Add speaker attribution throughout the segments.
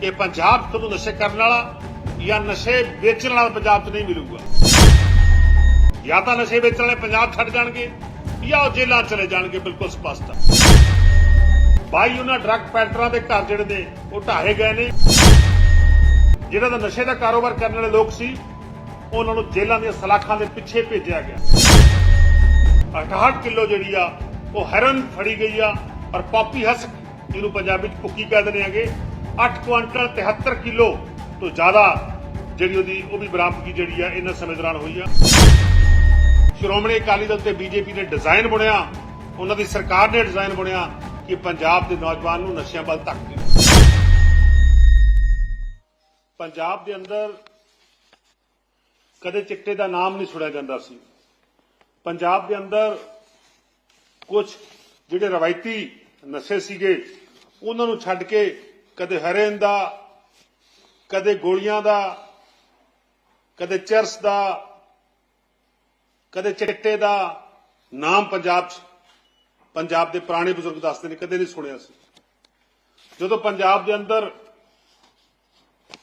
Speaker 1: ਕਿ ਪੰਜਾਬ ਤੁਹਾਨੂੰ ਨਸ਼ੇ ਕਰਨ ਵਾਲਾ ਜਾਂ ਨਸ਼ੇ ਵੇਚਣ ਵਾਲਾ ਪੰਜਾਬ 'ਚ ਨਹੀਂ ਮਿਲੂਗਾ। ਜਾਂ ਤਾਂ ਨਸ਼ੇ ਵੇਚਣ ਵਾਲੇ ਪੰਜਾਬ ਛੱਡ ਜਾਣਗੇ ਜਾਂ ਉਹ ਜੇਲ੍ਹਾਂ ਚਲੇ ਜਾਣਗੇ, ਬਿਲਕੁਲ ਸਪਸ਼ਟ ਹੈ ਬਾਈ, ਉਹਨਾਂ ਡਰੱਗ ਪੈਂਟਰਾਂ ਦੇ ਘਰ ਜਿਹੜੇ ਨੇ, ਉਹ ਢਾਹੇ ਗਏ ਨੇ। ਜਿਹੜਾ ਦਾ ਨਸ਼ੇ ਦਾ ਕਾਰੋਬਾਰ ਕਰਨ ਵਾਲੇ ਲੋਕ ਸੀ, ਉਹਨਾਂ ਨੂੰ ਜੇਲ੍ਹਾਂ ਦੀਆਂ ਸਲਾਖਾਂ ਦੇ ਪਿੱਛੇ ਭੇਜਿਆ ਗਿਆ। 68 ਕਿਲੋ ਜਿਹੜੀ ਆ, ਉਹ ਹੈਰਨ ਫੜੀ ਗਈ ਆ, ਔਰ ਪਾਪੀ ਹਸਕ, ਜਿਹਨੂੰ ਪੰਜਾਬੀ ਚ ਭੁੱਕੀ ਕਹਿ ਦਿੰਦੇ ਆਗੇ 8 ਕੁਆਂਟਲ 73 ਕਿਲੋ ਤੋਂ ਜ਼ਿਆਦਾ ਜਿਹੜੀ ਉਹਦੀ, ਉਹ ਵੀ ਬਰਾਮਦਗੀ ਜਿਹੜੀ ਆ ਇਹਨਾਂ ਸਮੇਂ ਦੌਰਾਨ ਹੋਈ ਆ। ਸ਼੍ਰੋਮਣੀ ਅਕਾਲੀ ਦਲ ਤੇ ਬੀਜੇਪੀ ਨੇ ਡਿਜ਼ਾਈਨ ਬਣਿਆ, ਉਹਨਾਂ ਦੀ ਸਰਕਾਰ ਨੇ ਡਿਜ਼ਾਈਨ ਬਣਿਆ ਕਿ ਪੰਜਾਬ ਦੇ ਨੌਜਵਾਨ ਨੂੰ ਨਸ਼ਿਆਂ ਵੱਲ ਧੱਕ ਦੇ ਪੰਜਾਬ ਦੇ ਅੰਦਰ ਕਦੇ ਚਿੱਟੇ ਦਾ ਨਾਮ ਨਹੀਂ ਸੁਣਿਆ ਜਾਂਦਾ ਸੀ। ਪੰਜਾਬ ਦੇ ਅੰਦਰ ਕੁਝ ਜਿਹੜੇ ਰਵਾਇਤੀ ਨਸ਼ੇ ਸੀਗੇ, ਉਹਨਾਂ ਨੂੰ ਛੱਡ ਕੇ ਕਦੇ ਹਰੇਨ ਦਾ, ਕਦੇ ਗੋਲੀਆਂ ਦਾ, ਕਦੇ ਚਰਸ ਦਾ, ਕਦੇ ਚਿੱਟੇ ਦਾ ਨਾਮ ਪੰਜਾਬ 'ਚ, ਪੰਜਾਬ ਦੇ ਪੁਰਾਣੇ ਬਜ਼ੁਰਗ ਦੱਸਦੇ ਨੇ, ਕਦੇ ਨਹੀਂ ਸੁਣਿਆ ਸੀ। ਜਦੋਂ ਪੰਜਾਬ ਦੇ ਅੰਦਰ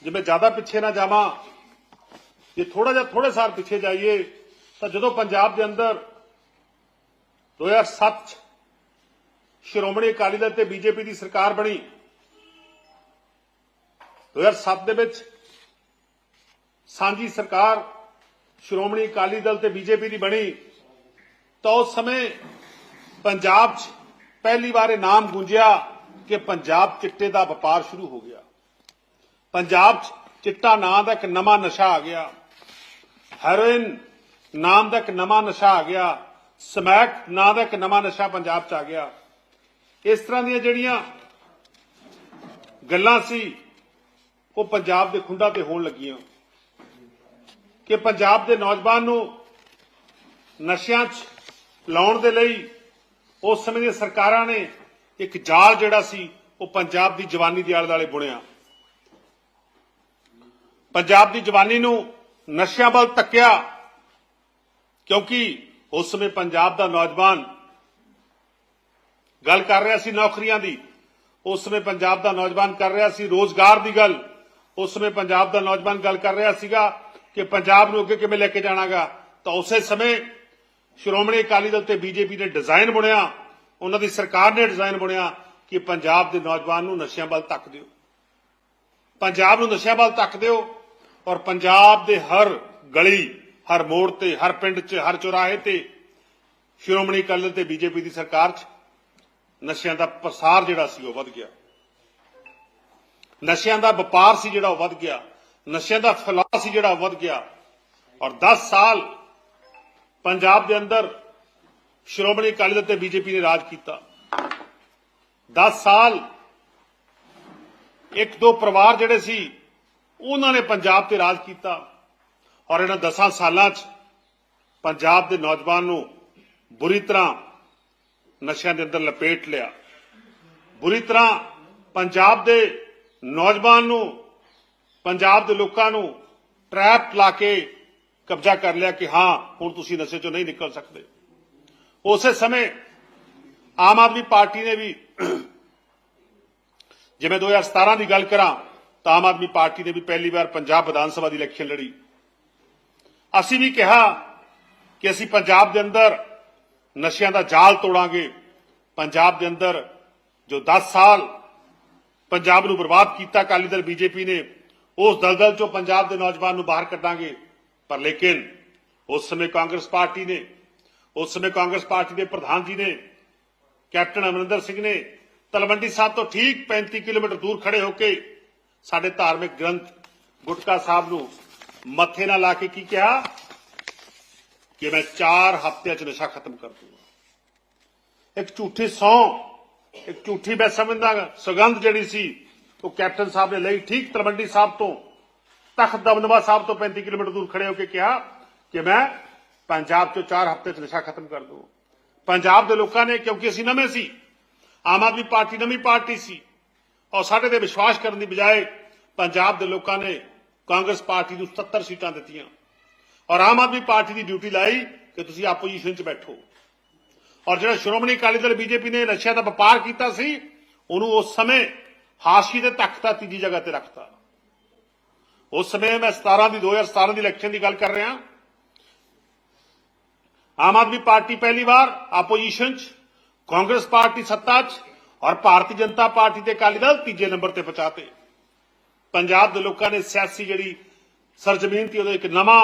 Speaker 1: ਜੇ ਮੈਂ ਜ਼ਿਆਦਾ ਪਿੱਛੇ ਨਾ ਜਾਵਾਂ, ਜੇ ਥੋੜਾ ਜਿਹਾ ਥੋੜੇ ਸਾਲ ਪਿੱਛੇ ਜਾਈਏ, ਤਾਂ ਜਦੋਂ ਪੰਜਾਬ ਦੇ ਅੰਦਰ 2007 ਚ ਸ਼੍ਰੋਮਣੀ ਅਕਾਲੀ ਦਲ ਤੇ ਬੀਜੇਪੀ ਦੀ ਸਰਕਾਰ ਬਣੀ 2007 ਦੇ ਵਿੱਚ ਸਾਂਝੀ ਸਰਕਾਰ ਸ਼੍ਰੋਮਣੀ ਅਕਾਲੀ ਦਲ ਤੇ ਬੀਜੇਪੀ ਦੀ ਬਣੀ, ਤਾਂ ਉਸ ਸਮੇਂ ਪੰਜਾਬ 'ਚ ਪਹਿਲੀ ਵਾਰ ਇਹ ਨਾਮ ਗੂੰਜਿਆ ਕਿ ਪੰਜਾਬ ਚਿੱਟੇ ਦਾ ਵਪਾਰ ਸ਼ੁਰੂ ਹੋ ਗਿਆ। ਪੰਜਾਬ 'ਚ ਚਿੱਟਾ ਨਾਂ ਦਾ ਇੱਕ ਨਵਾਂ ਨਸ਼ਾ ਆ ਗਿਆ। ਹੈਰੋਇਨ ਨਾਮ ਦਾ ਇੱਕ ਨਵਾਂ ਨਸ਼ਾ ਆ ਗਿਆ। ਸਮੈਕ ਨਾਂ ਦਾ ਇੱਕ ਨਵਾਂ ਨਸ਼ਾ ਪੰਜਾਬ 'ਚ ਆ ਗਿਆ। ਇਸ ਤਰ੍ਹਾਂ ਦੀਆਂ ਜਿਹੜੀਆਂ ਗੱਲਾਂ ਸੀ ਉਹ ਪੰਜਾਬ ਦੇ ਖੁੰਡਾਂ ਤੇ ਹੋਣ ਲੱਗੀਆਂ। ਕਿ ਪੰਜਾਬ ਦੇ ਨੌਜਵਾਨ ਨੂੰ ਨਸ਼ਿਆਂ 'ਚ ਲਾਉਣ ਦੇ ਲਈ ਉਸ ਸਮੇਂ ਦੀਆਂ ਸਰਕਾਰਾਂ ਨੇ ਇੱਕ ਜਾਲ ਜਿਹੜਾ ਸੀ, ਉਹ ਪੰਜਾਬ ਦੀ ਜਵਾਨੀ ਦੇ ਆਲੇ ਦੁਆਲੇ ਬੁਣਿਆ। ਪੰਜਾਬ ਦੀ ਜਵਾਨੀ ਨੂੰ ਨਸ਼ਿਆਂ ਵੱਲ ਤੱਕਿਆ ਕਿਉਂਕਿ ਉਸ ਸਮੇਂ ਪੰਜਾਬ ਦਾ ਨੌਜਵਾਨ ਗੱਲ ਕਰ ਰਿਹਾ ਸੀ ਨੌਕਰੀਆਂ ਦੀ, ਉਸ ਸਮੇਂ ਪੰਜਾਬ ਦਾ ਨੌਜਵਾਨ ਕਰ ਰਿਹਾ ਸੀ ਰੋਜ਼ਗਾਰ ਦੀ ਗੱਲ। ਉਸ ਸਮੇਂ ਪੰਜਾਬ ਦਾ ਨੌਜਵਾਨ ਗੱਲ ਕਰ ਰਿਹਾ ਸੀਗਾ ਕਿ ਪੰਜਾਬ ਨੂੰ ਅੱਗੇ ਕਿਵੇਂ ਲੈ ਕੇ ਜਾਣਾਗਾ। ਤਾਂ ਉਸੇ ਸਮੇਂ ਸ਼੍ਰੋਮਣੀ ਅਕਾਲੀ ਦਲ ਤੇ ਬੀਜੇਪੀ ਨੇ ਡਿਜ਼ਾਈਨ ਬੁਣਿਆ, ਉਹਨਾਂ ਦੀ ਸਰਕਾਰ ਨੇ ਡਿਜ਼ਾਈਨ ਬੁਣਿਆ ਕਿ ਪੰਜਾਬ ਦੇ ਨੌਜਵਾਨ ਨੂੰ ਨਸ਼ਿਆਂ ਵੱਲ ਧੱਕ ਦਿਓ। ਪੰਜਾਬ ਨੂੰ ਨਸ਼ਿਆਂ ਵੱਲ ਧੱਕ ਦਿਓ ਔਰ ਪੰਜਾਬ ਦੇ ਹਰ ਗਲੀ, ਹਰ ਮੋੜ ਤੇ, ਹਰ ਪਿੰਡ 'ਚ, ਹਰ ਚੁਰਾਹੇ ਤੇ ਸ਼੍ਰੋਮਣੀ ਅਕਾਲੀ ਦਲ ਤੇ ਬੀਜੇਪੀ ਦੀ ਸਰਕਾਰ 'ਚ ਨਸ਼ਿਆਂ ਦਾ ਪ੍ਰਸਾਰ ਜਿਹੜਾ ਸੀ ਉਹ ਵੱਧ ਗਿਆ। ਨਸ਼ਿਆਂ ਦਾ ਵਪਾਰ ਸੀ ਜਿਹੜਾ ਉਹ ਵੱਧ ਗਿਆ, ਨਸ਼ਿਆਂ ਦਾ ਫੈਲਾਅ ਸੀ ਜਿਹੜਾ ਉਹ ਵੱਧ ਗਿਆ। ਔਰ 10 ਸਾਲ ਪੰਜਾਬ ਦੇ ਅੰਦਰ ਸ਼੍ਰੋਮਣੀ ਅਕਾਲੀ ਦਲ ਤੇ ਬੀਜੇਪੀ ਨੇ ਰਾਜ ਕੀਤਾ। 10 ਸਾਲ ਇੱਕ ਦੋ ਪਰਿਵਾਰ ਜਿਹੜੇ ਸੀ, ਉਹਨਾਂ ਨੇ ਪੰਜਾਬ ਤੇ ਰਾਜ ਕੀਤਾ। ਔਰ ਇਹਨਾਂ 10 ਸਾਲਾਂ 'ਚ ਪੰਜਾਬ ਦੇ ਨੌਜਵਾਨ ਨੂੰ ਬੁਰੀ ਤਰ੍ਹਾਂ ਨਸ਼ਿਆਂ ਦੇ ਅੰਦਰ ਲਪੇਟ ਲਿਆ। ਬੁਰੀ ਤਰ੍ਹਾਂ ਪੰਜਾਬ ਦੇ ਨੌਜਵਾਨ ਨੂੰ, ਪੰਜਾਬ ਦੇ ਲੋਕਾਂ ਨੂੰ ਟਰੈਪ ਲਾ ਕੇ ਕਬਜ਼ਾ ਕਰ ਲਿਆ ਕਿ ਹਾਂ, ਹੁਣ ਤੁਸੀਂ ਨਸ਼ੇ ਚੋਂ ਨਹੀਂ ਨਿਕਲ ਸਕਦੇ। ਉਸੇ ਸਮੇਂ ਆਮ ਆਦਮੀ ਪਾਰਟੀ ਨੇ ਵੀ, ਜਿਵੇਂ 2017 ਦੀ ਗੱਲ ਕਰਾਂ, ਤਾਂ ਆਮ ਆਦਮੀ ਪਾਰਟੀ ਨੇ ਵੀ ਪਹਿਲੀ ਵਾਰ ਪੰਜਾਬ ਵਿਧਾਨ ਸਭਾ ਦੀ ਇਲੈਕਸ਼ਨ ਲੜੀ। ਅਸੀਂ ਵੀ ਕਿਹਾ ਕਿ ਅਸੀਂ ਪੰਜਾਬ ਦੇ ਅੰਦਰ ਨਸ਼ਿਆਂ ਦਾ ਜਾਲ ਤੋੜਾਂਗੇ। ਪੰਜਾਬ ਦੇ ਅੰਦਰ ਜੋ 10 ਸਾਲ ਪੰਜਾਬ ਨੂੰ ਬਰਬਾਦ ਕੀਤਾ, ਅਕਾਲੀ ਦਲ ਬੀਜੇਪੀ ਨੇ, ਉਸ ਦਲਦਲ ਚੋਂ ਪੰਜਾਬ ਦੇ ਨੌਜਵਾਨ ਨੂੰ ਬਾਹਰ ਕੱਢਾਂਗੇ। ਪਰ ਲੇਕਿਨ ਉਸ ਸਮੇਂ ਕਾਂਗਰਸ ਪਾਰਟੀ ਨੇ, ਉਸ ਸਮੇਂ ਕਾਂਗਰਸ ਪਾਰਟੀ ਦੇ ਪ੍ਰਧਾਨ ਜੀ ਨੇ, ਕੈਪਟਨ ਅਮਰਿੰਦਰ ਸਿੰਘ ਨੇ ਤਲਵੰਡੀ ਸਾਹਿਬ ਤੋਂ ਠੀਕ 35 ਕਿਲੋਮੀਟਰ ਦੂਰ ਖੜੇ ਹੋ ਕੇ ਸਾਡੇ ਧਾਰਮਿਕ ਗ੍ਰੰਥ ਗੁਟਕਾ ਸਾਹਿਬ ਨੂੰ ਮੱਥੇ ਨਾਲ ਲਾ ਕੇ ਕੀ ਕਿਹਾ? ਕਿ ਮੈਂ 4 ਹਫ਼ਤਿਆਂ 'ਚ ਨਸ਼ਾ ਖਤਮ ਕਰ ਦੂੰਗਾ। ਇੱਕ ਝੂਠੀ ਸੌ ਇੱਕ ਝੂਠੀ ਮੈਂ ਸਮਝਦਾ ਸੁਗੰਧ ਜਿਹੜੀ ਸੀ, ਉਹ ਕੈਪਟਨ ਸਾਹਿਬ ਨੇ ਲਈ ਠੀਕ ਤਲਵੰਡੀ ਸਾਹਿਬ ਤੋਂ। ਤਖਤ ਦਮਦਮਾ ਸਾਹਿਬ ਤੋਂ 35 ਕਿਲੋਮੀਟਰ ਦੂਰ ਖੜੇ ਹੋ ਕੇ ਕਿਹਾ ਕਿ ਮੈਂ ਪੰਜਾਬ 'ਚੋਂ 4 ਹਫ਼ਤੇ 'ਚ ਨਸ਼ਾ ਖਤਮ ਕਰ ਦੂੰ ਪੰਜਾਬ ਦੇ ਲੋਕਾਂ ਨੇ, ਕਿਉਂਕਿ ਅਸੀਂ ਨਵੇਂ ਸੀ, ਆਮ ਆਦਮੀ ਪਾਰਟੀ ਨਵੀਂ ਪਾਰਟੀ ਸੀ, ਔਰ ਸਾਡੇ ਤੇ ਵਿਸ਼ਵਾਸ ਕਰਨ ਦੀ ਬਜਾਏ ਪੰਜਾਬ ਦੇ ਲੋਕਾਂ ਨੇ ਕਾਂਗਰਸ ਪਾਰਟੀ ਨੂੰ 77 ਸੀਟਾਂ ਦਿੱਤੀਆਂ। ਔਰ ਆਮ ਆਦਮੀ ਪਾਰਟੀ ਦੀ ਡਿਊਟੀ ਲਾਈ ਕਿ ਤੁਸੀਂ ਆਪੋਜੀਸ਼ਨ 'ਚ ਬੈਠੋ। ਔਰ ਜਿਹੜਾ ਸ਼੍ਰੋਮਣੀ ਅਕਾਲੀ ਦਲ ਬੀਜੇਪੀ ਨੇ ਨਸ਼ਿਆਂ ਦਾ ਵਪਾਰ ਕੀਤਾ ਸੀ, ਉਹਨੂੰ ਉਸ ਸਮੇਂ ਹਾਸ਼ੀ ਦੇ ਤਖਤਾ ਤੀਜੀ ਜਗ੍ਹਾ ਤੇ ਰੱਖਤਾ। ਉਸ ਸਮੇਂ ਮੈਂ 17 ਦੀ 2017 ਦੀ ਇਲੈਕਸ਼ਨ ਦੀ ਗੱਲ ਕਰ ਰਿਹਾ। ਆਮ ਆਦਮੀ ਪਾਰਟੀ ਪਹਿਲੀ ਵਾਰ ਆਪੋਜੀਸ਼ਨ 'ਚ, ਕਾਂਗਰਸ ਪਾਰਟੀ ਸੱਤਾ 'ਚ, ਔਰ ਭਾਰਤੀ ਜਨਤਾ ਪਾਰਟੀ ਤੇ ਅਕਾਲੀ ਦਲ ਤੀਜੇ ਨੰਬਰ ਤੇ ਪਹੁੰਚਾਤੇ। ਪੰਜਾਬ ਦੇ ਲੋਕਾਂ ਨੇ ਸਿਆਸੀ ਜਿਹੜੀ ਸਰਜ਼ਮੀਨ ਤੇ ਉਹਦਾ ਇੱਕ ਨਵਾਂ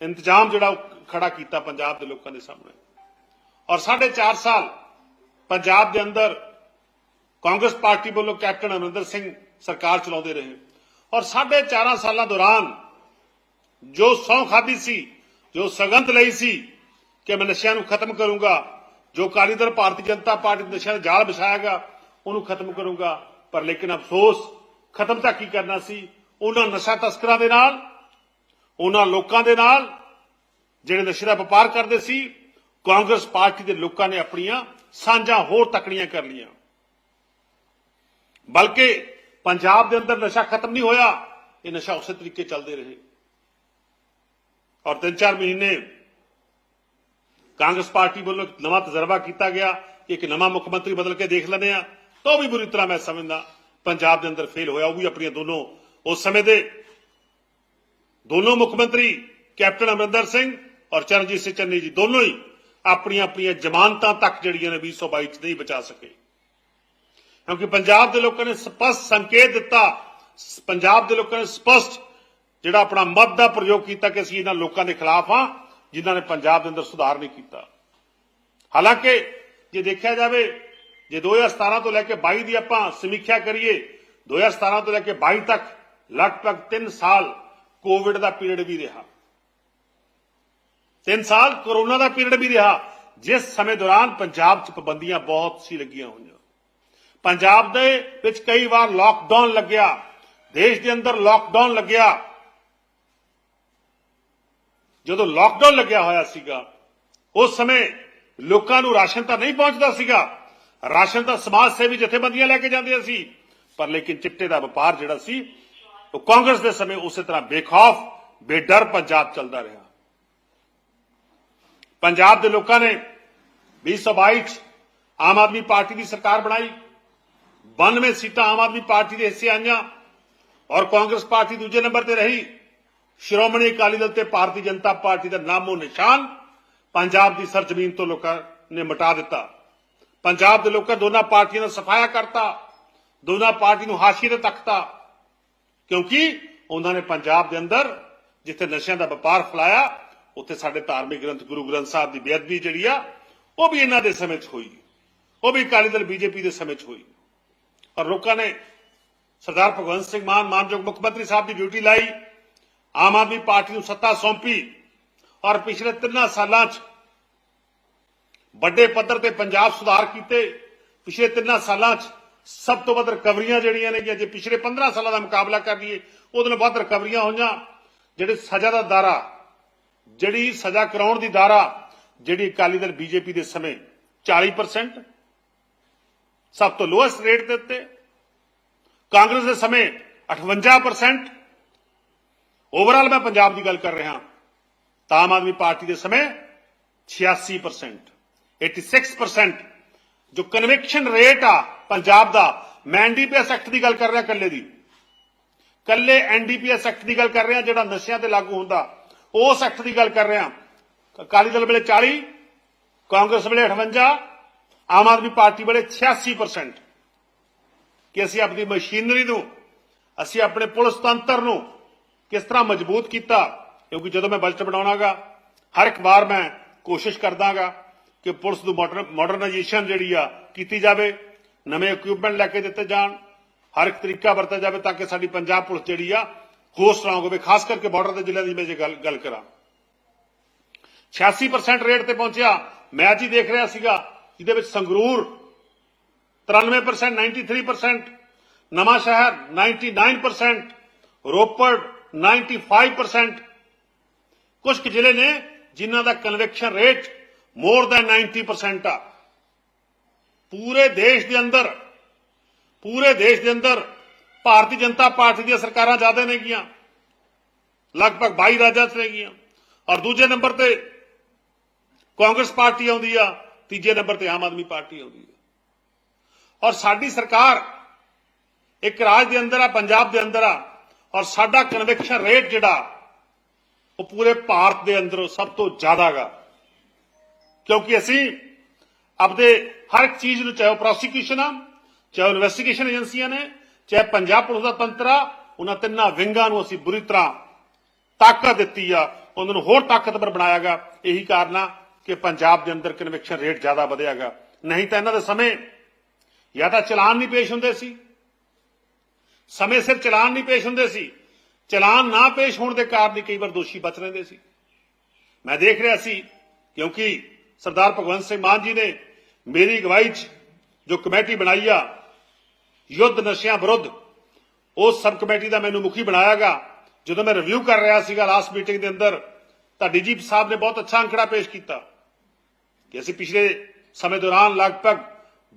Speaker 1: ਇੰਤਜ਼ਾਮ ਜਿਹੜਾ ਖੜਾ ਕੀਤਾ ਪੰਜਾਬ ਦੇ ਲੋਕਾਂ ਦੇ ਸਾਹਮਣੇ। ਔਰ 4.5 ਸਾਲ ਪੰਜਾਬ ਦੇ ਅੰਦਰ ਕਾਂਗਰਸ ਪਾਰਟੀ ਵੱਲੋਂ ਕੈਪਟਨ ਅਮਰਿੰਦਰ ਸਿੰਘ ਸਰਕਾਰ ਚਲਾਉਂਦੇ ਰਹੇ। ਔਰ 4.5 ਸਾਲਾਂ ਦੌਰਾਨ ਜੋ ਸਹੁੰ ਖਾਧੀ ਸੀ, ਜੋ ਸਗੰਧ ਲਈ ਸੀ ਕਿ ਮੈਂ ਨਸ਼ਿਆਂ ਨੂੰ ਖਤਮ ਕਰੂੰਗਾ, ਜੋ ਅਕਾਲੀ ਦਲ ਭਾਰਤੀ ਜਨਤਾ ਪਾਰਟੀ ਨੇ ਨਸ਼ਿਆਂ ਦਾ ਜਾਲ ਵਿਛਾਇਆਗਾ ਉਹਨੂੰ ਖਤਮ ਕਰੂੰਗਾ। ਪਰ ਲੇਕਿਨ ਅਫਸੋਸ, ਖਤਮ ਤਾਂ ਕੀ ਕਰਨਾ ਸੀ? ਉਹਨਾਂ ਨਸ਼ਾ ਤਸਕਰਾਂ ਦੇ ਨਾਲ, ਉਹਨਾਂ ਲੋਕਾਂ ਦੇ ਨਾਲ, ਜਿਹੜੇ ਨਸ਼ੇ ਦਾ ਵਪਾਰ ਕਰਦੇ ਸੀ ਕਾਂਗਰਸ ਪਾਰਟੀ ਦੇ ਲੋਕਾਂ ਨੇ ਆਪਣੀਆਂ ਸਾਂਝਾਂ ਹੋਰ ਤਕੜੀਆਂ ਕਰ ਲੀਆਂ ਬਲਕਿ ਪੰਜਾਬ ਦੇ ਅੰਦਰ ਨਸ਼ਾ ਖਤਮ ਨਹੀਂ ਹੋਇਆ ਇਹ ਨਸ਼ਾ ਉਸੇ ਤਰੀਕੇ ਚੱਲਦੇ ਰਹੇ ਔਰ ਤਿੰਨ ਚਾਰ ਮਹੀਨੇ ਕਾਂਗਰਸ ਪਾਰਟੀ ਵੱਲੋਂ ਇੱਕ ਨਵਾਂ ਤਜਰਬਾ ਕੀਤਾ ਗਿਆ ਕਿ ਇੱਕ ਨਵਾਂ ਮੁੱਖ ਮੰਤਰੀ ਬਦਲ ਕੇ ਦੇਖ ਲੈਂਦੇ ਆ ਤਾਂ ਉਹ ਵੀ ਬੁਰੀ ਤਰ੍ਹਾਂ ਮੈਂ ਸਮਝਦਾ ਪੰਜਾਬ ਦੇ ਅੰਦਰ ਫੇਲ ਹੋਇਆ ਉਹ ਵੀ ਆਪਣੀਆਂ ਦੋਨੋਂ ਉਸ ਸਮੇਂ ਦੇ ਦੋਨੋਂ ਮੁੱਖ ਮੰਤਰੀ ਕੈਪਟਨ ਅਮਰਿੰਦਰ ਸਿੰਘ ਔਰ ਚਰਨਜੀਤ ਸਿੰਘ ਚੰਨੀ ਜੀ ਦੋਨੋਂ ਹੀ ਆਪਣੀਆਂ ਆਪਣੀਆਂ ਜ਼ਮਾਨਤਾਂ ਤੱਕ ਜਿਹੜੀਆਂ ਨੇ 2022 ਚ ਨਹੀਂ ਬਚਾ ਸਕੇ। ਕਿਉਂਕਿ ਪੰਜਾਬ ਦੇ ਲੋਕਾਂ ਨੇ ਸਪਸ਼ਟ ਸੰਕੇਤ ਦਿੱਤਾ, ਪੰਜਾਬ ਦੇ ਲੋਕਾਂ ਨੇ ਸਪਸ਼ਟ ਜਿਹੜਾ ਆਪਣਾ ਮਤ ਦਾ ਪ੍ਰਯੋਗ ਕੀਤਾ ਕਿ ਅਸੀਂ ਇਹਨਾਂ ਲੋਕਾਂ ਦੇ ਖਿਲਾਫ ਹਾਂ, ਜਿਨ੍ਹਾਂ ਨੇ ਪੰਜਾਬ ਦੇ ਅੰਦਰ ਸੁਧਾਰ ਨਹੀਂ ਕੀਤਾ। ਹਾਲਾਂਕਿ ਜੇ ਦੇਖਿਆ ਜਾਵੇ, ਜੇ 2017 ਤੋਂ ਲੈ ਕੇ 22 ਦੀ ਆਪਾਂ ਸਮੀਖਿਆ ਕਰੀਏ 2017 ਤੋਂ ਲੈ ਕੇ 22 ਤੱਕ ਲਗਭਗ 3 ਸਾਲ ਕੋਵਿਡ ਦਾ ਪੀਰੀਅਡ ਵੀ ਰਿਹਾ। 3 ਸਾਲ ਕੋਰੋਨਾ ਦਾ ਪੀਰੀਅਡ ਵੀ ਰਿਹਾ, ਜਿਸ ਸਮੇਂ ਦੌਰਾਨ ਪੰਜਾਬ 'ਚ ਪਾਬੰਦੀਆਂ ਬਹੁਤ ਸੀ ਲੱਗੀਆਂ ਹੋਈਆਂ। ਪੰਜਾਬ ਦੇ ਵਿੱਚ ਕਈ ਵਾਰ ਲਾਕਡਾਊਨ ਲੱਗਿਆ, ਦੇਸ਼ ਦੇ ਅੰਦਰ ਲਾਕਡਾਊਨ ਲੱਗਿਆ। ਜਦੋਂ ਲਾਕਡਾਊਨ ਲੱਗਿਆ ਹੋਇਆ ਸੀਗਾ, ਉਸ ਸਮੇਂ ਲੋਕਾਂ ਨੂੰ ਰਾਸ਼ਨ ਤਾਂ ਨਹੀਂ ਪਹੁੰਚਦਾ ਸੀਗਾ। ਰਾਸ਼ਨ ਤਾਂ ਸਮਾਜ ਸੇਵੀ ਜਥੇਬੰਦੀਆਂ ਲੈ ਕੇ ਜਾਂਦੀਆਂ ਸੀ, ਪਰ ਲੇਕਿਨ ਚਿੱਟੇ ਦਾ ਵਪਾਰ ਜਿਹੜਾ ਸੀ, ਉਹ ਕਾਂਗਰਸ ਦੇ ਸਮੇਂ ਉਸੇ ਤਰ੍ਹਾਂ ਬੇਖੌਫ, ਬੇਡਰ ਪੰਜਾਬ ਚੱਲਦਾ ਰਿਹਾ। ਪੰਜਾਬ ਦੇ ਲੋਕਾਂ ਨੇ 2022 ਚ ਆਮ ਆਦਮੀ ਪਾਰਟੀ ਦੀ ਸਰਕਾਰ ਬਣਾਈ 92 ਸੀਟਾਂ ਆਮ ਆਦਮੀ ਪਾਰਟੀ ਦੇ ਹਿੱਸੇ ਆਈਆਂ ਔਰ ਕਾਂਗਰਸ ਪਾਰਟੀ ਦੂਜੇ ਨੰਬਰ ਤੇ ਰਹੀ। ਸ਼੍ਰੋਮਣੀ ਅਕਾਲੀ ਦਲ ਤੇ ਭਾਰਤੀ ਜਨਤਾ ਪਾਰਟੀ ਦਾ ਨਾਮੋ ਨਿਸ਼ਾਨ ਪੰਜਾਬ ਦੀ ਸਰਜ਼ਮੀਨ ਤੋਂ ਲੋਕਾਂ ਨੇ ਮਿਟਾ ਦਿੱਤਾ। ਪੰਜਾਬ ਦੇ ਲੋਕਾਂ ਦੋਨਾਂ ਪਾਰਟੀਆਂ ਦਾ ਸਫਾਇਆ ਕਰਤਾ, ਦੋਨਾਂ ਪਾਰਟੀ ਨੂੰ ਹਾਸ਼ੀਏ ਤੇ ਤੱਕਤਾ ਕਿਉਂਕਿ ਉਹਨਾਂ ਨੇ ਪੰਜਾਬ ਦੇ ਅੰਦਰ ਜਿੱਥੇ ਨਸ਼ਿਆਂ ਦਾ ਵਪਾਰ ਫਲਾਇਆ ਉੱਥੇ ਸਾਡੇ ਧਾਰਮਿਕ ਗ੍ਰੰਥ ਗੁਰੂ ਗ੍ਰੰਥ ਸਾਹਿਬ ਦੀ ਬੇਅਦਬੀ ਜਿਹੜੀ ਆ, ਉਹ ਵੀ ਇਹਨਾਂ ਦੇ ਸਮੇਂ 'ਚ ਹੋਈ। ਉਹ ਵੀ ਅਕਾਲੀ ਦਲ ਬੀਜੇਪੀ ਦੇ ਸਮੇਂ 'ਚ ਹੋਈ। ਔਰ ਲੋਕਾਂ ਨੇ ਸਰਦਾਰ ਭਗਵੰਤ ਸਿੰਘ ਮਾਨ, ਮਾਨਯੋਗ ਮੁੱਖ ਮੰਤਰੀ ਸਾਹਿਬ ਦੀ ਡਿਊਟੀ ਲਾਈ। ਆਮ ਆਦਮੀ ਪਾਰਟੀ ਨੂੰ ਸੱਤਾ ਸੌਂਪੀ। ਔਰ ਪਿਛਲੇ ਤਿੰਨਾਂ ਸਾਲਾਂ 'ਚ ਵੱਡੇ ਪੱਧਰ ਤੇ ਪੰਜਾਬ ਸੁਧਾਰ ਕੀਤੇ। ਪਿਛਲੇ ਤਿੰਨਾਂ ਸਾਲਾਂ 'ਚ ਸਭ ਤੋਂ ਵੱਧ ਰਿਕਵਰੀਆਂ ਜਿਹੜੀਆਂ ਨੇ ਜੇ ਪਿਛਲੇ 15 ਸਾਲਾਂ ਦਾ ਮੁਕਾਬਲਾ ਕਰ ਲਈਏ, ਉਹਦੇ ਨਾਲ ਵੱਧ ਰਿਕਵਰੀਆਂ ਹੋਈਆਂ, ਜਿਹੜੇ ਸਜ਼ਾ ਦਾ ਦਾਰਾ ਜਿਹੜੀ ਸਜ਼ਾ ਕਰਾਉਣ ਦੀ ਦਾਰਾ ਜਿਹੜੀ ਅਕਾਲੀ ਦਲ ਬੀਜੇਪੀ ਦੇ ਸਮੇਂ 40% ਸਭ ਤੋਂ ਲੋਐਸਟ ਰੇਟ ਦੇ ਉੱਤੇ, ਕਾਂਗਰਸ ਦੇ ਸਮੇਂ 58% ਓਵਰਆਲ ਮੈਂ ਪੰਜਾਬ ਦੀ ਗੱਲ ਕਰ ਰਿਹਾ ਤਾਂ ਆਮ ਆਦਮੀ ਪਾਰਟੀ ਦੇ ਸਮੇਂ 86% 86% ਜੋ ਕਨਵੈਕਸ਼ਨ ਰੇਟ ਆ ਪੰਜਾਬ ਦਾ, ਮੈਂ ਐਨਡੀਪੀਐਸ ਐਕਟ ਦੀ ਗੱਲ ਕਰ ਰਿਹਾ ਕੱਲੇ ਦੀ ਕੱਲੇ ਐਨਡੀਪੀਐਸ ਐਕਟ ਦੀ ਗੱਲ ਕਰ ਰਿਹਾ ਜਿਹੜਾ ਨਸ਼ਿਆਂ ਤੇ ਲਾਗੂ ਹੁੰਦਾ ਉਸ ਐਕਟ ਦੀ ਗੱਲ ਕਰ ਰਿਹਾ। ਅਕਾਲੀ ਦਲ ਵੇਲੇ 40 ਕਾਂਗਰਸ ਵੇਲੇ 58 ਆਮ ਆਦਮੀ ਪਾਰਟੀ ਵੇਲੇ 86% ਕਿ ਅਸੀਂ ਆਪਣੀ ਮਸ਼ੀਨਰੀ ਨੂੰ, ਅਸੀਂ ਆਪਣੇ ਪੁਲਿਸ ਤੰਤਰ ਨੂੰ ਕਿਸ ਤਰ੍ਹਾਂ ਮਜ਼ਬੂਤ ਕੀਤਾ, ਕਿਉਂਕਿ ਜਦੋਂ ਮੈਂ ਬਜਟ ਬਣਾਉਣਾਗਾ, ਹਰ ਇੱਕ ਵਾਰ ਮੈਂ ਕੋਸ਼ਿਸ਼ ਕਰਦਾਗਾ ਕਿ ਪੁਲਿਸ ਨੂੰ ਮਾਡਰਨਾਈਜੇਸ਼ਨ ਜਿਹੜੀ ਆ ਕੀਤੀ ਜਾਵੇ, ਨਵੇਂ ਇਕਵਿਪਮੈਂਟ ਲੈ ਕੇ ਦਿੱਤੇ ਜਾਣ, ਹਰ ਇੱਕ ਤਰੀਕਾ ਵਰਤਿਆ ਜਾਵੇ ਤਾਂ ਕਿ ਸਾਡੀ ਪੰਜਾਬ ਪੁਲਿਸ ਜਿਹੜੀ ਆ ਹੋਰ ਸਟਰੋਂਗ ਹੋਵੇ ਖਾਸ ਕਰਕੇ ਬਾਰਡਰ ਦੇ ਜ਼ਿਲ੍ਹਿਆਂ ਦੀ ਮੈਂ ਜੇ ਗੱਲ ਗੱਲ ਕਰਾਂ 86% ਰੇਟ ਤੇ ਪਹੁੰਚਿਆ ਮੈਂ ਅੱਜ ਹੀ ਦੇਖ ਰਿਹਾ ਸੀਗਾ ਜਿਹਦੇ ਵਿੱਚ ਸੰਗਰੂਰ 93% 93% ਨਵਾਂ ਸ਼ਹਿਰ 99% ਰੋਪੜ 95% ਕੁਝ ਕੁ ਜ਼ਿਲ੍ਹੇ ਨੇ ਜਿਨ੍ਹਾਂ ਦਾ ਕਨਵੈਕਸ਼ਨ ਰੇਟ ਮੋਰ ਦੈਨ 90% ਆ ਪੂਰੇ ਦੇਸ਼ ਦੇ ਅੰਦਰ ਪੂਰੇ ਦੇਸ਼ ਦੇ ਅੰਦਰ ਭਾਰਤੀ ਜਨਤਾ ਪਾਰਟੀ ਦੀਆਂ ਸਰਕਾਰਾਂ ਜ਼ਿਆਦਾ ਨੇਗੀਆਂ ਲਗਭਗ 22 ਰਾਜਾਂ 'ਚ ਨੇਗੀਆਂ ਔਰ ਦੂਜੇ ਨੰਬਰ ਤੇ ਕਾਂਗਰਸ ਪਾਰਟੀ ਆਉਂਦੀ ਆ, ਤੀਜੇ ਨੰਬਰ ਤੇ ਆਮ ਆਦਮੀ ਪਾਰਟੀ ਆਉਂਦੀ ਆ। ਔਰ ਸਾਡੀ ਸਰਕਾਰ ਇੱਕ ਰਾਜ ਦੇ ਅੰਦਰ ਆ, ਪੰਜਾਬ ਦੇ ਅੰਦਰ ਆ, ਔਰ ਸਾਡਾ ਕਨਵੈਕਸ਼ਨ ਰੇਟ ਜਿਹੜਾ, ਉਹ ਪੂਰੇ ਭਾਰਤ ਦੇ ਅੰਦਰੋਂ ਸਭ ਤੋਂ ਜ਼ਿਆਦਾ ਗਾ। ਕਿਉਂਕਿ ਅਸੀਂ ਆਪਦੇ ਹਰ ਇੱਕ ਚੀਜ਼ ਨੂੰ, ਚਾਹੇ ਪ੍ਰੋਸੀਕਿਊਸ਼ਨ ਆ, ਚਾਹੇ ਇਨਵੈਸਟੀਗੇਸ਼ਨ ਏਜੰਸੀਆਂ ਨੇ ਚਾਹੇ ਪੰਜਾਬ ਪੁਲਿਸ ਦਾ ਤੰਤਰ ਆ, ਉਹਨਾਂ ਤਿੰਨਾਂ ਵਿੰਗਾਂ ਨੂੰ ਅਸੀਂ ਬੁਰੀ ਤਰ੍ਹਾਂ ਤਾਕਤ ਦਿੱਤੀ ਆ, ਉਹਨਾਂ ਨੂੰ ਹੋਰ ਤਾਕਤਵਰ ਬਣਾਇਆ ਬਣਾਇਆਗਾ ਇਹੀ ਕਾਰਨ ਆ ਕਿ ਪੰਜਾਬ ਦੇ ਅੰਦਰ ਕਨਵੈਕਸ਼ਨ ਰੇਟ ਜ਼ਿਆਦਾ ਵਧਿਆਗਾ ਨਹੀਂ ਤਾਂ ਇਹਨਾਂ ਦੇ ਸਮੇਂ ਜਾਂ ਤਾਂ ਚਲਾਨ ਨਹੀਂ ਪੇਸ਼ ਹੁੰਦੇ ਸੀ। ਸਮੇਂ ਸਿਰ ਚਲਾਨ ਨਹੀਂ ਪੇਸ਼ ਹੁੰਦੇ ਸੀ। ਚਲਾਨ ਨਾ ਪੇਸ਼ ਹੋਣ ਦੇ ਕਾਰਨ ਹੀ ਕਈ ਵਾਰ ਦੋਸ਼ੀ ਬਚ ਰਹਿੰਦੇ ਸੀ। ਮੈਂ ਦੇਖ ਰਿਹਾ ਸੀ, ਕਿਉਂਕਿ ਸਰਦਾਰ ਭਗਵੰਤ ਸਿੰਘ ਮਾਨ ਜੀ ਨੇ ਮੇਰੀ ਅਗਵਾਈ 'ਚ ਜੋ ਕਮੇਟੀ ਬਣਾਈ ਆ ਯੁੱਧ ਨਸ਼ਿਆਂ ਵਿਰੁੱਧ। ਉਸ ਸਬ ਕਮੇਟੀ ਦਾ ਮੈਨੂੰ ਮੁਖੀ ਬਣਾਇਆਗਾ। ਜਦੋਂ ਮੈਂ ਰਿਵਿਊ ਕਰ ਰਿਹਾ ਸੀਗਾ ਲਾਸਟ ਮੀਟਿੰਗ ਦੇ ਅੰਦਰ, ਤਾਂ ਡੀਜੀਪੀ ਸਾਹਿਬ ਨੇ ਬਹੁਤ ਅੱਛਾ ਅੰਕੜਾ ਪੇਸ਼ ਕੀਤਾ ਕਿ ਅਸੀਂ ਪਿਛਲੇ ਸਮੇਂ ਦੌਰਾਨ ਲਗਭਗ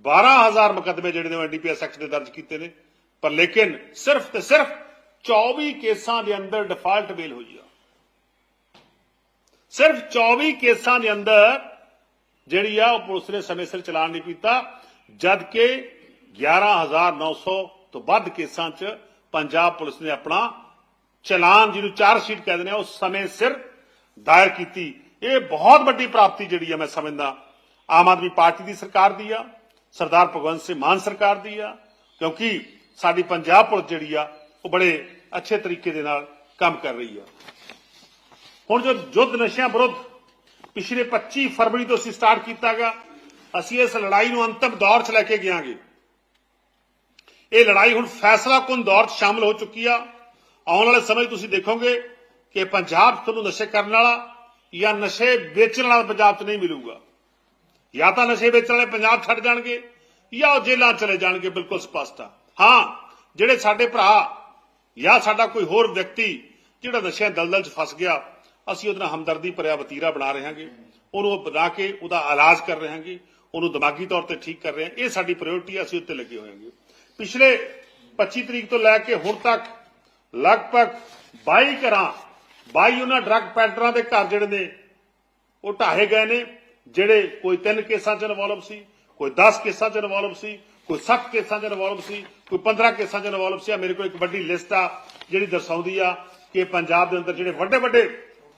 Speaker 1: 12000 ਮੁਕੱਦਮੇ ਜਿਹੜੇ ਨੇ ਐਨਡੀਪੀਐਸ ਐਕਟ ਦੇ ਦਰਜ ਕੀਤੇ ਨੇ। ਪਰ ਲੇਕਿਨ ਸਿਰਫ ਤੇ ਸਿਰਫ 24 ਕੇਸਾਂ ਦੇ ਅੰਦਰ ਡਿਫਾਲਟ ਬੇਲ ਹੋਈ ਆ। ਸਿਰਫ 24 ਕੇਸਾਂ ਦੇ ਅੰਦਰ ਜਿਹੜੀ ਆ ਉਹ ਪੁਲਿਸ ਨੇ ਸਮੇਂ ਸਿਰ ਚਲਾਨ ਨਹੀਂ ਕੀਤਾ ਜਦ ਕਿ 11900 ਤੋਂ ਵੱਧ ਕੇਸਾਂ 'ਚ ਪੰਜਾਬ ਪੁਲਿਸ ਨੇ ਆਪਣਾ ਚਲਾਨ, ਜਿਹਨੂੰ ਚਾਰਜ ਸ਼ੀਟ ਕਹਿੰਦੇ ਨੇ, ਉਹ ਸਮੇਂ ਸਿਰ ਦਾਇਰ ਕੀਤੀ। ਇਹ ਬਹੁਤ ਵੱਡੀ ਪ੍ਰਾਪਤੀ ਜਿਹੜੀ ਆ, ਮੈਂ ਸਮਝਦਾ। ਆਮ ਆਦਮੀ ਪਾਰਟੀ ਦੀ ਸਰਕਾਰ ਦੀ ਆ, ਸਰਦਾਰ ਭਗਵੰਤ ਸਿੰਘ ਮਾਨ ਸਰਕਾਰ ਦੀ ਆ, ਕਿਉਂਕਿ ਸਾਡੀ ਪੰਜਾਬ ਪੁਲਿਸ ਜਿਹੜੀ ਆ, ਉਹ ਬੜੇ ਅੱਛੇ ਤਰੀਕੇ ਦੇ ਨਾਲ ਕੰਮ ਕਰ ਰਹੀ ਆ। ਹੁਣ ਜੋ ਯੁੱਧ ਨਸ਼ਿਆਂ ਵਿਰੁੱਧ ਪਿਛਲੇ 25 ਫਰਵਰੀ ਤੋਂ ਅਸੀਂ ਸਟਾਰਟ ਕੀਤਾਗਾ, ਅਸੀਂ ਇਸ ਲੜਾਈ ਨੂੰ ਅੰਤਮ ਦੌਰ 'ਚ ਲੈ ਕੇ ਗਿਆਂਗੇ। ਇਹ ਲੜਾਈ ਹੁਣ ਫੈਸਲਾ ਕੁਨ ਦੌਰ 'ਚ ਸ਼ਾਮਲ ਹੋ ਚੁੱਕੀ ਆ। ਆਉਣ ਵਾਲੇ ਸਮੇਂ 'ਚ ਤੁਸੀਂ ਦੇਖੋਗੇ ਕਿ ਪੰਜਾਬ 'ਚ ਤੁਹਾਨੂੰ ਨਸ਼ੇ ਕਰਨ ਵਾਲਾ ਜਾਂ ਨਸ਼ੇ ਵੇਚਣ ਵਾਲਾ ਪੰਜਾਬ 'ਚ ਨਹੀਂ ਮਿਲੂਗਾ। ਜਾਂ ਤਾਂ ਨਸ਼ੇ ਵੇਚਣ ਵਾਲੇ ਪੰਜਾਬ ਛੱਡ ਜਾਣਗੇ ਜਾਂ ਉਹ ਜੇਲ੍ਹਾਂ ਚਲੇ ਜਾਣਗੇ ਬਿਲਕੁਲ ਸਪਸ਼ਟ ਆ। ਹਾਂ, ਜਿਹੜੇ ਸਾਡੇ ਭਰਾ ਜਾਂ ਸਾਡਾ ਕੋਈ ਹੋਰ ਵਿਅਕਤੀ ਜਿਹੜਾ ਨਸ਼ਿਆਂ ਦਲਦਲ 'ਚ ਫਸ ਗਿਆ, ਅਸੀਂ ਉਹਦੇ ਨਾਲ ਹਮਦਰਦੀ ਭਰਿਆ ਵਤੀਰਾ ਬਣਾ ਰਹੇ ਹਾਂਗੇ। ਉਹਨੂੰ ਬਣਾ ਕੇ ਉਹਦਾ ਇਲਾਜ ਕਰ ਰਹੇ ਹਾਂਗੇ। ਉਹਨੂੰ ਦਿਮਾਗੀ ਤੌਰ ਤੇ ਠੀਕ ਕਰ ਰਹੇ ਹਾਂ। ਇਹ ਸਾਡੀ ਪ੍ਰਾਇੋਰਟੀ ਆ, ਅਸੀਂ ਉੱਤੇ ਲੱਗੇ ਹੋਏ ਹਾਂਗੇ। ਪਿਛਲੇ 25 ਤਰੀਕ ਤੋਂ ਲੈ ਕੇ ਹੁਣ ਤੱਕ ਲਗਭਗ 22 ਘਰਾਂ 22 ਉਹਨਾਂ ਡਰੱਗ ਪੈਡਲਰਾਂ ਦੇ ਘਰ ਜਿਹੜੇ ਨੇ, ਉਹ ਢਾਹੇ ਗਏ ਨੇ, ਜਿਹੜੇ ਕੋਈ 3 ਕੇਸਾਂ 'ਚ ਇਨਵੋਲਵ ਸੀ, ਕੋਈ 10 ਕੇਸਾਂ 'ਚ ਇਨਵੋਲਵ ਸੀ, ਕੋਈ 7 ਕੇਸਾਂ 'ਚ ਇਨਵੋਲਵ ਸੀ, ਕੋਈ 15 ਕੇਸਾਂ 'ਚ ਇਨਵੋਲਵ ਸੀ। ਮੇਰੇ ਕੋਲ ਇੱਕ ਵੱਡੀ ਲਿਸਟ ਆ, ਜਿਹੜੀ ਦਰਸਾਉਂਦੀ ਆ ਕਿ ਪੰਜਾਬ ਦੇ ਅੰਦਰ ਜਿਹੜੇ ਵੱਡੇ ਵੱਡੇ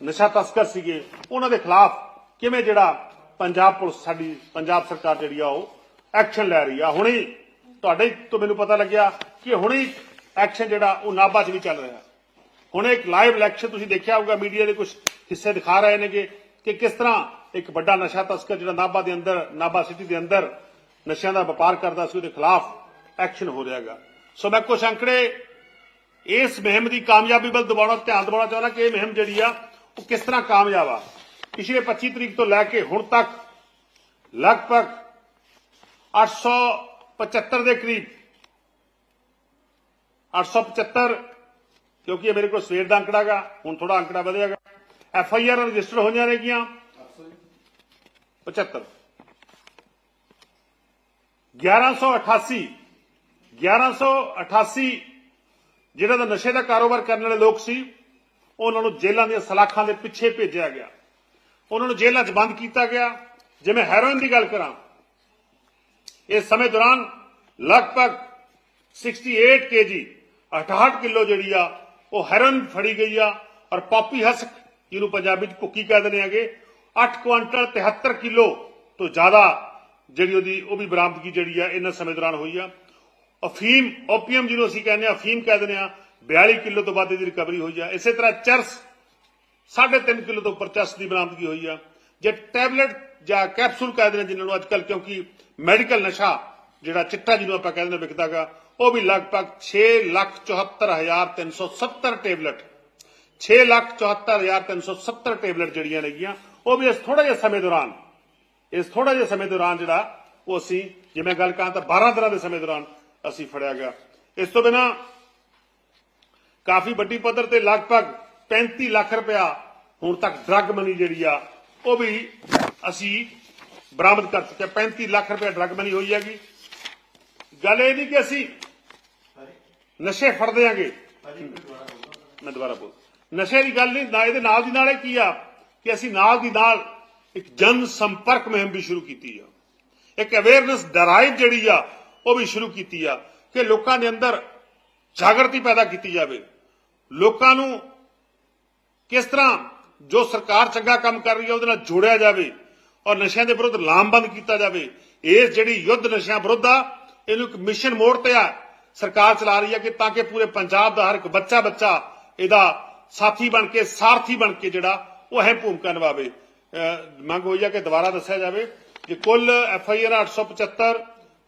Speaker 1: ਨਸ਼ਾ ਤਸਕਰ ਸੀਗੇ, ਉਹਨਾਂ ਦੇ ਖਿਲਾਫ ਕਿਵੇਂ ਜਿਹੜਾ ਪੰਜਾਬ ਪੁਲਿਸ ਸਾਡੀ, ਪੰਜਾਬ ਸਰਕਾਰ ਜਿਹੜੀ ਆ ਉਹ ਐਕਸ਼ਨ ਲੈ ਰਹੀ ਆ। ਹੁਣੇ ਤੁਹਾਡੇ ਤੋਂ ਮੈਨੂੰ ਪਤਾ ਲੱਗਿਆ ਕਿ ਹੁਣੇ ਐਕਸ਼ਨ ਜਿਹੜਾ ਉਹ ਨਾਭਾ 'ਚ ਵੀ ਚੱਲ ਰਿਹਾ। ਹੁਣ ਇੱਕ ਲਾਈਵ ਇਲੈਕਸ਼ਨ ਤੁਸੀਂ ਦੇਖਿਆ ਹੋਊਗਾ ਮੀਡੀਆ ਦੇ ਕੁਝ ਹਿੱਸੇ ਦਿਖਾ ਰਹੇ ਨੇਗੇ ਕਿ ਕਿਸ ਤਰ੍ਹਾਂ ਇੱਕ ਵੱਡਾ ਨਸ਼ਾ ਤਸਕਰ ਜਿਹੜਾ ਨਾਭਾ ਦੇ ਅੰਦਰ, ਨਾਭਾ ਸਿਟੀ ਦੇ ਅੰਦਰ ਨਸ਼ਿਆਂ ਦਾ ਵਪਾਰ ਕਰਦਾ ਸੀ, ਉਹਦੇ ਖਿਲਾਫ ਐਕਸ਼ਨ ਹੋ ਰਿਹਾਗਾ ਸੋ ਮੈਂ ਕੁਝ ਅੰਕੜੇ ਇਸ ਮੁਹਿੰਮ ਦੀ ਕਾਮਯਾਬੀ ਵੱਲ ਦਬਾਉਣਾ ਧਿਆਨ ਦਿਵਾਉਣਾ ਚਾਹੁੰਦਾ ਕਿ ਇਹ ਮੁਹਿੰਮ ਜਿਹੜੀ ਆ, ਉਹ ਕਿਸ ਤਰ੍ਹਾਂ ਕਾਮਯਾਬ ਆ। ਪਿਛਲੇ 25 ਤਰੀਕ ਤੋਂ ਲੈ ਕੇ ਹੁਣ ਤੱਕ ਲਗਭਗ 875 ਦੇ ਕਰੀਬ 875 ਕਿਉਂਕਿ ਇਹ ਮੇਰੇ ਕੋਲ ਸਵੇਰ ਦਾ ਅੰਕੜਾ ਗਾ ਹੁਣ ਥੋੜਾ ਅੰਕੜਾ ਵਧੇਗਾ ਐਫ ਆਈ ਆਰ ਰਜਿਸਟਰ ਹੋਈਆਂ ਨੇਗੀਆਂ 75 1188 1188 ਜਿਹੜਾ ਦਾ ਨਸ਼ੇ ਦਾ ਕਾਰੋਬਾਰ ਕਰਨ ਵਾਲੇ ਲੋਕ ਸੀ ਉਹਨਾਂ ਨੂੰ ਜੇਲ੍ਹਾਂ ਦੀਆਂ ਸਲਾਖਾਂ ਦੇ ਪਿੱਛੇ ਭੇਜਿਆ ਗਿਆ ਉਹਨਾਂ ਨੂੰ ਜੇਲ੍ਹਾਂ 'ਚ ਬੰਦ ਕੀਤਾ ਗਿਆ ਜਿਵੇਂ ਹੈਰੋਇਨ ਦੀ ਗੱਲ ਕਰਾਂ ਇਸ ਸਮੇਂ ਦੌਰਾਨ ਲਗਭਗ 68 ਕੇਜੀ 68 ਕਿਲੋ ਜਿਹੜੀ ਆ, ਉਹ ਹੈਰੋਇਨ ਫੜੀ ਗਈ ਆ ਔਰ ਪਾਪੀ ਹਸਕ, ਜਿਹਨੂੰ ਪੰਜਾਬੀ ਚ ਕੁੱਕੀ ਕਹਿ ਦਿੰਦੇ ਆਗੇ 8 ਕੁਆਂਟਲ 73 ਕਿਲੋ ਤੋਂ ਜ਼ਿਆਦਾ ਜਿਹੜੀ ਉਹਦੀ, ਉਹ ਵੀ ਬਰਾਮਦਗੀ ਜਿਹੜੀ ਆ, ਇਹਨਾਂ ਸਮੇਂ ਦੌਰਾਨ ਹੋਈ ਆ। ਅਫੀਮ, ਓਪੀਅਮ ਜਿਹਨੂੰ ਅਸੀਂ ਕਹਿੰਦੇ ਆ, ਅਫੀਮ ਕਹਿ ਦਿੰਦੇ ਆ 42 ਕਿਲੋ ਤੋਂ ਵੱਧ ਦੀ ਰਿਕਵਰੀ ਹੋਈ ਆ। ਇਸੇ ਤਰ੍ਹਾਂ ਚਰਸ 3.5 ਕਿਲੋ ਤੋਂ ਉੱਪਰ ਚਰਸ ਦੀ ਬਰਾਮਦਗੀ ਹੋਈ ਆ। ਜੇ ਟੈਬਲੇਟ ਜਾਂ ਕੈਪਸੂਲ ਕਹਿ ਦਿੰਦੇ ਜਿਨ੍ਹਾਂ ਨੂੰ ਅੱਜਕੱਲ ਕਿਉਂਕਿ ਮੈਡੀਕਲ ਨਸ਼ਾ ਜਿਹੜਾ ਚਿੱਟਾ ਜਿਹਨੂੰ ਆਪਾਂ ਕਹਿੰਦੇ ਨੇ ਵਿਕਦਾਗਾ, ਉਹ ਵੀ ਲਗਭਗ 674370 ਟੇਬਲੇਟ 674370 ਟੇਬਲੇਟ ਜਿਹੜੀਆਂ ਨੇਗੀਆਂ, ਉਹ ਵੀ ਇਸ ਥੋੜਾ ਜਿਹਾ ਸਮੇਂ ਦੌਰਾਨ, ਇਸ ਥੋੜਾ ਜਿਹਾ ਸਮੇਂ ਦੌਰਾਨ ਜਿਹੜਾ ਉਹ ਅਸੀਂ ਜਿਵੇਂ ਗੱਲ ਕਰਾਂ ਤਾਂ 12 ਦਿਨਾਂ ਦੇ ਸਮੇਂ ਦੌਰਾਨ ਅਸੀਂ ਫੜਿਆ ਗਿਆ। ਇਸ ਤੋਂ ਬਿਨਾ ਕਾਫੀ ਵੱਡੀ ਪੱਧਰ ਤੇ ਲਗਭਗ 35 ਲੱਖ ਰੁਪਇਆ ਹੁਣ ਤੱਕ ਡਰੱਗ ਮਨੀ ਜਿਹੜੀ ਆ, ਉਹ ਵੀ ਅਸੀਂ ਬਰਾਮਦ ਕਰ ਚੁੱਕੇ ਹਾਂ। 35 ਲੱਖ ਰੁਪਇਆ ਡਰੱਗ ਮਨੀ ਹੋਈ ਹੈਗੀ। ਗੱਲ ਇਹ ਨਹੀਂ ਕਿ ਅਸੀਂ ਨਸ਼ੇ ਫੜਦੇ ਆਂਗੇ ਮੈਂ ਦੁਬਾਰਾ ਬੋਲ ਨਸ਼ੇ ਦੀ ਗੱਲ ਨਹੀਂ, ਨਾ ਇਹਦੇ ਨਾਲ ਦੀ ਨਾਲ ਇਹ ਕੀ ਆ ਕਿ ਅਸੀਂ ਨਾਲ ਦੀ ਨਾਲ ਇੱਕ ਜਨ ਸੰਪਰਕ ਮੁਹਿੰਮ ਵੀ ਸ਼ੁਰੂ ਕੀਤੀ ਆ। ਇੱਕ ਅਵੇਅਰਨੈਸ ਡਰਾਈਵ ਜਿਹੜੀ ਆ, ਉਹ ਵੀ ਸ਼ੁਰੂ ਕੀਤੀ ਆ ਕਿ ਲੋਕਾਂ ਦੇ ਅੰਦਰ ਜਾਗਰਤੀ ਪੈਦਾ ਕੀਤੀ ਜਾਵੇ। ਲੋਕਾਂ ਨੂੰ ਕਿਸ ਤਰ੍ਹਾਂ ਜੋ ਸਰਕਾਰ ਚੰਗਾ ਕੰਮ ਕਰ ਰਹੀ ਹੈ ਉਹਦੇ ਨਾਲ ਜੋੜਿਆ ਜਾਵੇ। ਔਰ ਨਸ਼ਿਆਂ ਦੇ ਵਿਰੁੱਧ ਲਾਮਬੰਦ ਕੀਤਾ ਜਾਵੇ। ਇਸ ਜਿਹੜੀ ਯੁੱਧ ਨਸ਼ਿਆਂ ਵਿਰੁੱਧ ਆ, ਇਹਨੂੰ ਇੱਕ ਮਿਸ਼ਨ ਮੋੜ ਤੇ ਆ। ਸਰਕਾਰ ਚਲਾ ਰਹੀ ਹੈ ਕਿ ਤਾਂ ਕਿ ਪੂਰੇ ਪੰਜਾਬ ਦਾ ਹਰ ਇੱਕ ਬੱਚਾ ਬੱਚਾ ਇਹਦਾ ਸਾਥੀ ਬਣ ਕੇ, ਸਾਰਥੀ ਬਣ ਕੇ ਜਿਹੜਾ ਉਹ ਅਹਿਮ ਭੂਮਿਕਾ ਨਿਭਾਵੇ। ਮੰਗ ਹੋਈ ਆ ਕਿ ਦੁਬਾਰਾ ਦੱਸਿਆ ਜਾਵੇ ਕਿ ਕੁੱਲ ਐਫ ਆਈ ਆਰ 875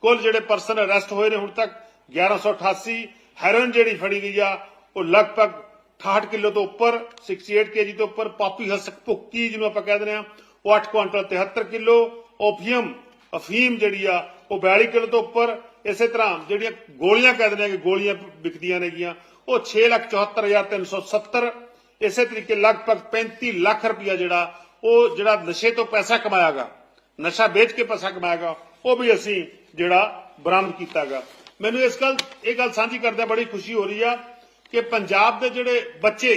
Speaker 1: ਕੁੱਲ ਜਿਹੜੇ ਪਰਸਨ ਅਰੈਸਟ ਹੋਏ ਨੇ ਹੁਣ ਤੱਕ 1188 ਹੈਰੋਇਨ ਜਿਹੜੀ ਫੜੀ ਗਈ ਆ, ਉਹ ਲਗਭਗ 68 ਕਿਲੋ ਤੋਂ ਉੱਪਰ 68 ਕੇਜੀ ਤੋਂ ਉੱਪਰ, ਪਾਪੀ ਹਸਕ ਭੁੱਕੀ ਜਿਹਨੂੰ ਆਪਾਂ ਕਹਿ ਦਿੰਦੇ ਆ। ਉਹ 8 ਕੁਇੰਟਲ 73 ਕਿਲੋ, ਓਪੀਅਮ, ਅਫੀਮ ਜਿਹੜੀ ਆ, ਉਹ 42 ਕਿਲੋ ਤੋਂ ਉੱਪਰ। ਇਸੇ ਤਰ੍ਹਾਂ ਜਿਹੜੀਆਂ ਗੋਲੀਆਂ ਕਹਿ ਦਿੰਦੇ ਕਿ ਗੋਲੀਆਂ ਵਿਕਦੀਆਂ ਨੇਗੀਆਂ, ਉਹ 674370 ਇਸੇ ਤਰੀਕੇ ਲਗਭਗ 35 ਲੱਖ ਰੁਪਇਆ ਜਿਹੜਾ, ਉਹ ਜਿਹੜਾ ਨਸ਼ੇ ਤੋਂ ਪੈਸਾ ਕਮਾਇਆਗਾ, ਨਸ਼ਾ ਵੇਚ ਕੇ ਪੈਸਾ ਕਮਾਇਆਗਾ, ਉਹ ਵੀ ਅਸੀਂ ਜਿਹੜਾ ਬਰਾਮਦ ਕੀਤਾਗਾ। ਮੈਨੂੰ ਇਸ ਗੱਲ, ਇਹ ਗੱਲ ਸਾਂਝੀ ਕਰਦਿਆਂ ਬੜੀ ਖੁਸ਼ੀ ਹੋ ਰਹੀ ਆ ਕਿ ਪੰਜਾਬ ਦੇ ਜਿਹੜੇ ਬੱਚੇ,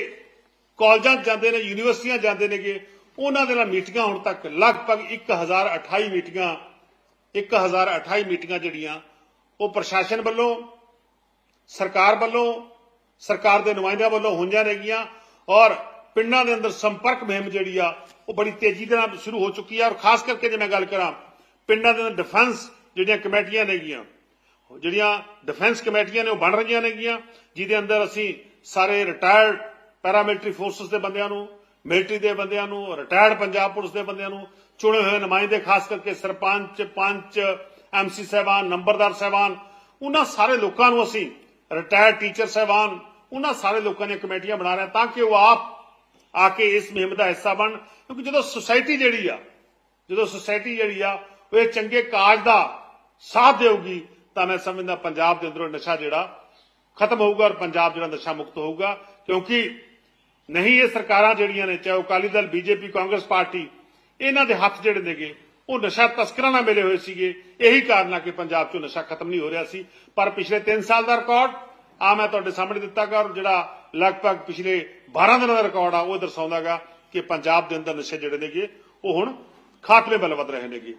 Speaker 1: ਕਾਲਜਾਂ 'ਚ ਜਾਂਦੇ ਨੇ, ਯੂਨੀਵਰਸਿਟੀਆਂ ਜਾਂਦੇ ਨੇਗੇ ਉਹਨਾਂ ਦੇ ਨਾਲ ਮੀਟਿੰਗਾਂ ਹੁਣ ਤੱਕ ਲਗਭਗ 1028 ਮੀਟਿੰਗਾਂ 1028 ਮੀਟਿੰਗਾਂ ਜਿਹੜੀਆਂ ਉਹ ਪ੍ਰਸ਼ਾਸਨ ਵੱਲੋਂ, ਸਰਕਾਰ ਵੱਲੋਂ, ਸਰਕਾਰ ਦੇ ਨੁਮਾਇੰਦਿਆਂ ਵੱਲੋਂ ਹੋਈਆਂ ਨੇਗੀਆਂ ਔਰ ਪਿੰਡਾਂ ਦੇ ਅੰਦਰ ਸੰਪਰਕ ਮੁਹਿੰਮ ਜਿਹੜੀ ਆ, ਉਹ ਬੜੀ ਤੇਜ਼ੀ ਦੇ ਨਾਲ ਸ਼ੁਰੂ ਹੋ ਚੁੱਕੀ ਆ ਔਰ ਖਾਸ ਕਰਕੇ ਜੇ ਮੈਂ ਗੱਲ ਕਰਾਂ, ਪਿੰਡਾਂ ਦੇ ਅੰਦਰ ਡਿਫੈਂਸ ਜਿਹੜੀਆਂ ਕਮੇਟੀਆਂ ਨੇਗੀਆਂ, ਜਿਹੜੀਆਂ ਡਿਫੈਂਸ ਕਮੇਟੀਆਂ ਨੇ ਉਹ ਬਣ ਰਹੀਆਂ ਨੇਗੀਆਂ, ਜਿਹਦੇ ਅੰਦਰ ਅਸੀਂ ਸਾਰੇ ਰਿਟਾਇਰਡ ਪੈਰਾਮਿਲਟਰੀ ਫੋਰਸਸ ਦੇ ਬੰਦਿਆਂ ਨੂੰ ਮਿਲਟਰੀ ਦੇ ਬੰਦਿਆਂ ਨੂੰ ਰਿਟਾਇਰਡ ਪੰਜਾਬ ਪੁਲਿਸ ਦੇ ਬੰਦਿਆਂ ਨੂੰ ਚੁਣੇ ਹੋਏ ਨੁਮਾਇੰਦੇ, ਖਾਸ ਕਰਕੇ ਸਰਪੰਚ, ਪੰਚ ਐਮਸੀ ਸਾਹਿਬਾਨ, ਨੰਬਰਦਾਰ ਸਾਹਿਬਾਨ, ਉਹਨਾਂ ਸਾਰੇ ਲੋਕਾਂ ਨੂੰ ਅਸੀਂ ਰਿਟਾਇਰਡ ਟੀਚਰ ਸਾਹਿਬਾਨ, ਉਹਨਾਂ ਸਾਰੇ ਲੋਕਾਂ ਦੀਆਂ ਕਮੇਟੀਆਂ ਬਣਾ ਰਹੇ ਤਾਂ ਕਿ ਉਹ ਆਪ ਆ ਕੇ ਇਸ ਮੁਹਿੰਮ ਦਾ ਹਿੱਸਾ ਬਣ, ਕਿਉਂਕਿ ਜਦੋਂ ਸੁਸਾਇਟੀ ਜਿਹੜੀ ਆ, ਜਦੋਂ ਸੁਸਾਇਟੀ ਜਿਹੜੀ ਆ, ਉਹ ਇਹ ਚੰਗੇ ਕਾਜ ਦਾ ਸਾਥ ਦੇਊਗੀ, ਤਾਂ ਮੈਂ ਸਮਝਦਾ ਪੰਜਾਬ ਦੇ ਅੰਦਰੋਂ ਨਸ਼ਾ ਜਿਹੜਾ ਖਤਮ ਹੋਊਗਾ ਔਰ ਪੰਜਾਬ ਜਿਹੜਾ ਨਸ਼ਾ ਮੁਕਤ ਹੋਊਗਾ, ਕਿਉਂਕਿ ਨਹੀਂ, ਇਹ ਸਰਕਾਰਾਂ ਜਿਹੜੀਆਂ ਨੇ, ਚਾਹੇ ਉਹ ਅਕਾਲੀ ਦਲ, ਬੀਜੇਪੀ, ਕਾਂਗਰਸ ਪਾਰਟੀ, ਇਹਨਾਂ ਦੇ ਹੱਥ ਜਿਹੜੇ ਨੇਗੇ, ਉਹ ਨਸ਼ਾ ਤਸਕਰਾਂ ਨਾਲ ਮਿਲੇ ਹੋਏ ਸੀਗੇ। ਇਹੀ ਕਾਰਨ ਆ ਕਿ ਪੰਜਾਬ 'ਚੋਂ ਨਸ਼ਾ ਖਤਮ ਨਹੀਂ ਹੋ ਰਿਹਾ ਸੀ। ਪਰ ਪਿਛਲੇ 3 ਸਾਲ ਦਾ ਰਿਕਾਰਡ ਆ ਮੈਂ ਤੁਹਾਡੇ ਸਾਹਮਣੇ ਦਿੱਤਾਗਾ ਔਰ ਜਿਹੜਾ ਲਗਭਗ ਪਿਛਲੇ 12 ਦਿਨਾਂ ਦਾ ਰਿਕਾਰਡ ਆ, ਉਹ ਦਰਸਾਉਂਦਾਗਾ ਕਿ ਪੰਜਾਬ ਦੇ ਅੰਦਰ ਨਸ਼ੇ ਜਿਹੜੇ ਨੇਗੇ, ਉਹ ਹੁਣ ਖਾਤਮੇ ਵੱਲ ਵਧ ਰਹੇ ਨੇਗੇ।